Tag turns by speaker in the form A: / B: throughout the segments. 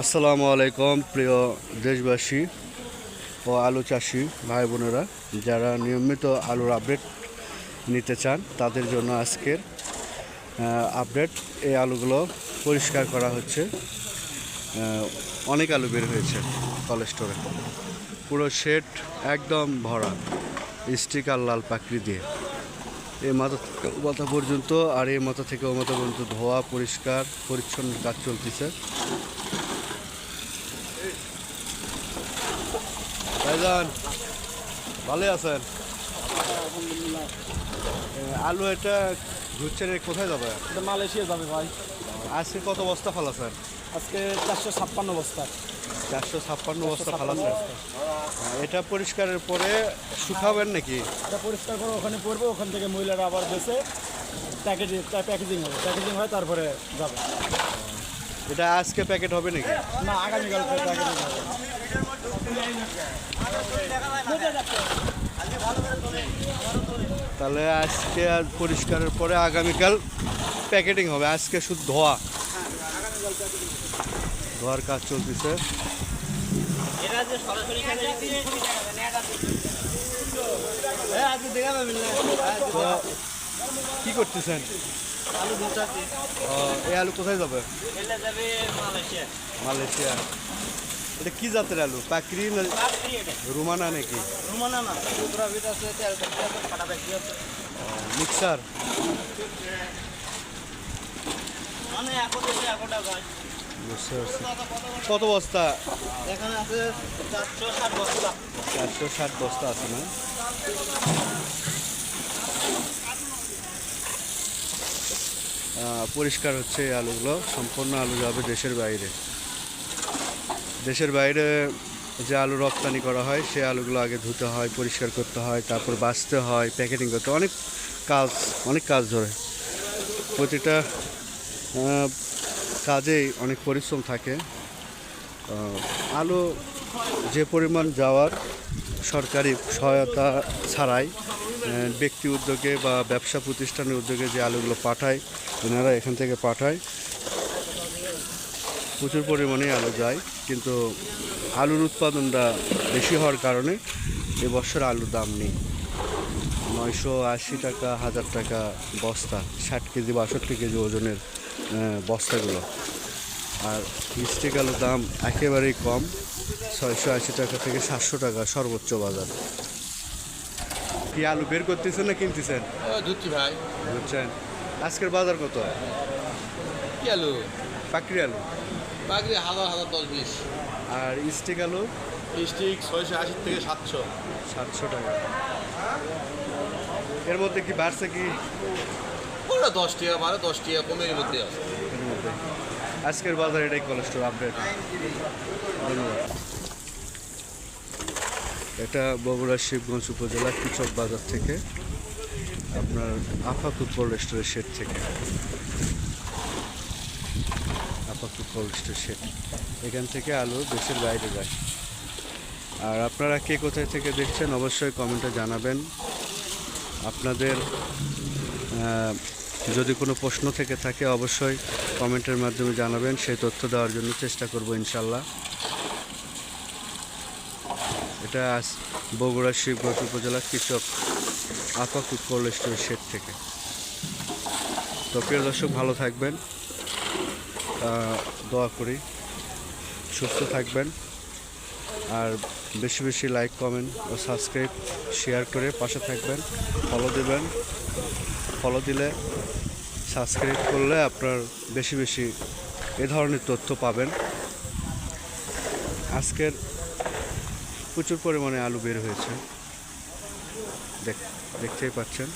A: আসসালামু আলাইকুম, প্রিয় দেশবাসী ও আলু চাষি ভাই বোনেরা। যারা নিয়মিত আলুর আপডেট নিতে চান, তাদের জন্য আজকের আপডেট এই আলুগুলো পরিষ্কার করা হচ্ছে। অনেক আলু বের হয়েছে কলেস্টোরে পুরো শেড একদম ভরা, স্টিক আর লাল পাকড়ি দিয়ে। এই মাথা থেকে মাথা পর্যন্ত আর এই মাথা থেকে ও মাথা পর্যন্ত ধোয়া, পরিষ্কার, পরিচ্ছন্ন কাজ চলতেছে। ভাইজান ভালো আছেন? আলু এটা ঘুরছে রে কোথায় যাবে?
B: এটা মালয়েশিয়া যাবে ভাই।
A: আজকে কত বস্তা ফালাছেন
B: আজকে চারশো ছাপ্পান্ন বস্তা।
A: চারশো ছাপ্পান্ন বস্তা ফালাছেন এটা পরিষ্কারের পরে শুকাবেন নাকি?
B: এটা পরিষ্কার করে ওখানে পড়বে ওখান থেকে মহিলারা আবার বেছে প্যাকেজিং প্যাকেজিং হবে প্যাকেজিং হয় তারপরে যাবে।
A: এটা আজকে প্যাকেট হবে নাকি?
B: না আগামীকাল
A: তাহলে আজকে আর পরিষ্কারের পরে আগামীকাল প্যাকেটিং হবে। আজকে শুধু ধোয়া। ধোয়ার কাজ চলতেছে। কি করতেছেন?
B: আলু
A: ও, এই আলু কোথায় যাবে?
B: যাবে মালয়েশিয়া।
A: মালয়েশিয়া। এটা কি জাতের আলু? পাকড়ি না রুমানা নাকি?
B: রুমানা না আছে আছে আছে।
A: মিক্সার
B: মানে
A: কত বস্তা?
B: এখানে আছে চারশো ষাট বস্তা।
A: চারশো ষাট বস্তা আছে না? পরিষ্কার হচ্ছে এই আলুগুলো, সম্পূর্ণ আলু যাবে দেশের বাইরে। দেশের বাইরে যে আলু রপ্তানি করা হয়, সে আলুগুলো আগে ধুতে হয়, পরিষ্কার করতে হয়, তারপর বাছতে হয়, প্যাকেটিং করতে অনেক কাজ অনেক কাজ ধরে। প্রতিটা কাজেই অনেক পরিশ্রম থাকে। আলু যে পরিমাণ যাওয়ার সরকারি সহায়তা ছাড়াই ব্যক্তি উদ্যোগে বা ব্যবসা প্রতিষ্ঠানের উদ্যোগে যে আলুগুলো পাঠায়, ওনারা এখান থেকে পাঠায়। প্রচুর পরিমাণে আলু যায়, কিন্তু আলুর উৎপাদনটা বেশি হওয়ার কারণে এবছর আলুর দাম নেই। নয়শো আশি টাকা, হাজার টাকা বস্তা, ষাট কেজি, বাষট্টি কেজি ওজনের বস্তাগুলো। আর মিষ্টিক আলুর দাম একেবারেই কম। ছয়শো আশি টাকা থেকে সাতশো টাকা সর্বোচ্চ বাজার। কি আলু বের করতেছেন না কিনতেছেন?
C: ধুচ্ছি ভাই।
A: বুঝছেন? আজকের বাজার কত?
C: কি আলু?
A: পাকড়ি আলু।
C: পাগড়ি হাজার হাজার দশ বিশ।
A: আর স্টিক আলু?
C: স্টিক ছয়শো আশি থেকে সাতশো।
A: সাতশো টাকা। এর মধ্যে কি বাড়ছে কি?
C: ওটা দশ টাকা বারো দশ টাকা কমে এর মধ্যে। আছে
A: আজকের বাজার এটাই কোলেস্টোর আপডেট এটা বগুড়া শিবগঞ্জ উপজেলা কৃষক বাজার থেকে, আপনার আফাকুত কোল্ড স্টোরের শেড থেকে। আফাকুত কোল্ড স্টোর শেড এখান থেকে আলু দেশের বাইরে যায়। আর আপনারা কে কোথায় থেকে দেখছেন, অবশ্যই কমেন্টে জানাবেন। আপনাদের যদি কোনো প্রশ্ন থেকে থাকে অবশ্যই কমেন্টের মাধ্যমে জানাবেন, সেই তথ্য দেওয়ার জন্য চেষ্টা করব ইনশাল্লাহ এটা আজ বগুড়া শিবগঞ্জ উপজেলা কৃষক আপাকুত কোল্ড স্টোর শেড থেকে। তো প্রিয় দর্শক, ভালো থাকবেন। দোয়া করি। সুস্থ থাকবেন। আর বেশি বেশি লাইক, কমেন্ট ও সাবস্ক্রাইব, শেয়ার করে পাশে থাকবেন, ফলো দেবেন। ফলো দিলে সাবস্ক্রাইব করলে আপনার বেশি বেশি এ ধরনের তথ্য পাবেন। আজকের প্রচুর পরিমাণে আলু বের হয়েছে। দেখ, দেখতেই পাচ্ছেন,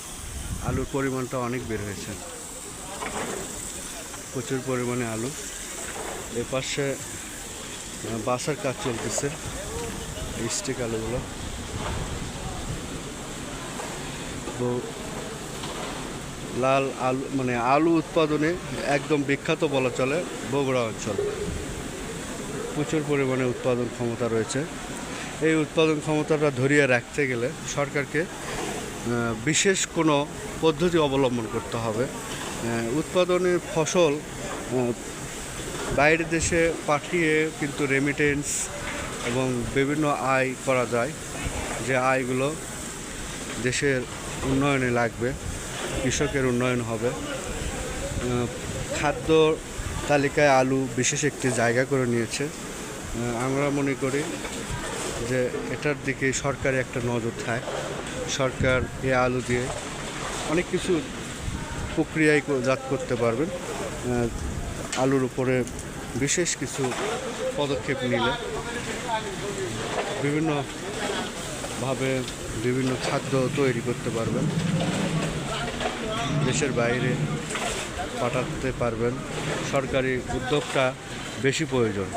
A: আলুর পরিমাণটা অনেক বের হয়েছে। প্রচুর পরিমাণে আলু। এ পাশে বাসার কাজ চলতেছে স্টিক আলুগুলো। লাল আলু মানে আলু উৎপাদনে একদম বিখ্যাত বলা চলে বগুড়া অঞ্চল। প্রচুর পরিমাণে উৎপাদন ক্ষমতা রয়েছে। এই উৎপাদন ক্ষমতাটা ধরিয়ে রাখতে গেলে সরকারকে বিশেষ কোনো পদ্ধতি অবলম্বন করতে হবে। উৎপাদনের ফসল বাইরের দেশে পাঠিয়ে কিন্তু রেমিটেন্স এবং বিভিন্ন আয় করা যায়। যে আয়গুলো দেশের উন্নয়নে লাগবে। কৃষকের উন্নয়ন হবে। খাদ্য তালিকায় আলু বিশেষ একটি জায়গা করে নিয়েছে। আমরা মনে করি যে এটার দিকে সরকারি একটা নজর থাকে সরকার এ আলু দিয়ে অনেক কিছু প্রক্রিয়ায় জাত করতে পারবেন। আলুর উপরে বিশেষ কিছু পদক্ষেপ নিলে বিভিন্নভাবে বিভিন্ন খাদ্য তৈরি করতে পারবেন। দেশের বাইরে পাঠাতে পারবেন। সরকারি উদ্যোগটা বেশি প্রয়োজন।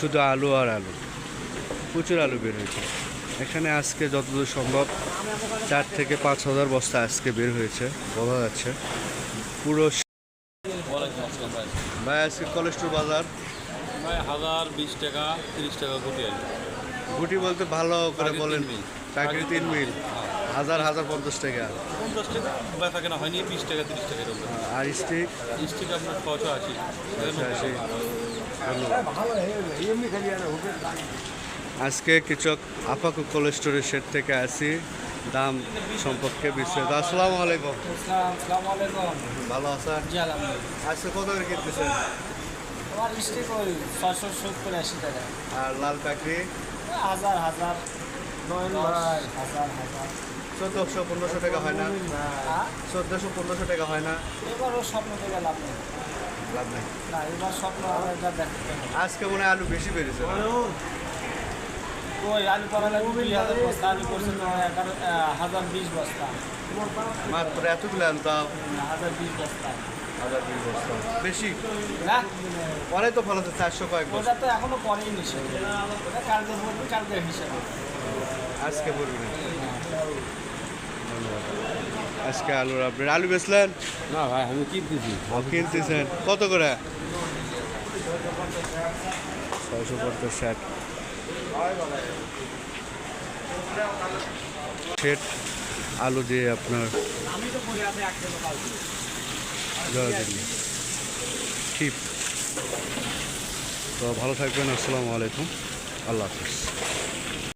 A: শুধু আলু আর আলু। প্রচুর আলু বের হয়েছে। এখানে আজকে যতদূর সম্ভব চার থেকে পাঁচ হাজার বস্তা আজকে বের হয়েছে বোঝা যাচ্ছে। পুরো ভাই আজকে কলেস্টোর বাজার?
D: হাজার বিশ টাকা তিরিশ টাকা আর
A: গুটি বলতে ভালো করে বলেন। চাকরি তিন মিল। হাজার হাজার পঞ্চাশ টাকা।
D: পঞ্চাশ টাকা? বেচা কেনা হয়নি বিশ টাকা তিরিশ টাকা এরকম।
A: আর স্টিক
D: স্টিক আপনার ছশো আশি।
A: আশি। আজকে কিছু আপাকু কোল্ড স্টোরের শেড থেকে আসি। দাম সম্পর্কে বিস্তারিত। আসসালামু আলাইকুম। ভালো আছেন? আজকে কত করে কিনতেছেন? আর লাল পাকড়ি
B: হাজার হাজার হাজার হাজার।
A: চোদ্দোশো পনেরোশো টাকা হয় না? চোদ্দোশো পনেরোশো টাকা হয় না।
B: এবার ও স্বপ্ন থেকে লাভ নেই।
A: লাভ নেই।
B: না এবার স্বপ্ন আমরা এটা দেখতে
A: আজকে মনে হয় আলু বেশি বেড়েছে
B: ওই আলু পাকালে দুই হাজার বস্তা আলু করছে এগারো হাজার বিশ বস্তা।
A: মাত্র এতগুলো আলু তাও?
B: হাজার বিশ বস্তা।
A: হাজার বিশ বস্তা। বেশি?
B: না।
A: পরে তো ফলাতে চারশো কয়েক
B: ওটা তো এখনও পরেই নিষেধ ওটা কালকে বলব কালকে হিসাবে।
A: আজকে ধন্যবাদ। আজকে আলুর আপডেট আলু বেচলেন?
E: না ভাই আমি কিনতেছি।
A: কিনতেছেন। কত করে? ছয়শো পঞ্চাশ ষাট। ষেট আলু দিয়ে আপনার ঠিক। তো ভালো থাকবেন আসসালামু আলাইকুম। আল্লাহ হাফিজ।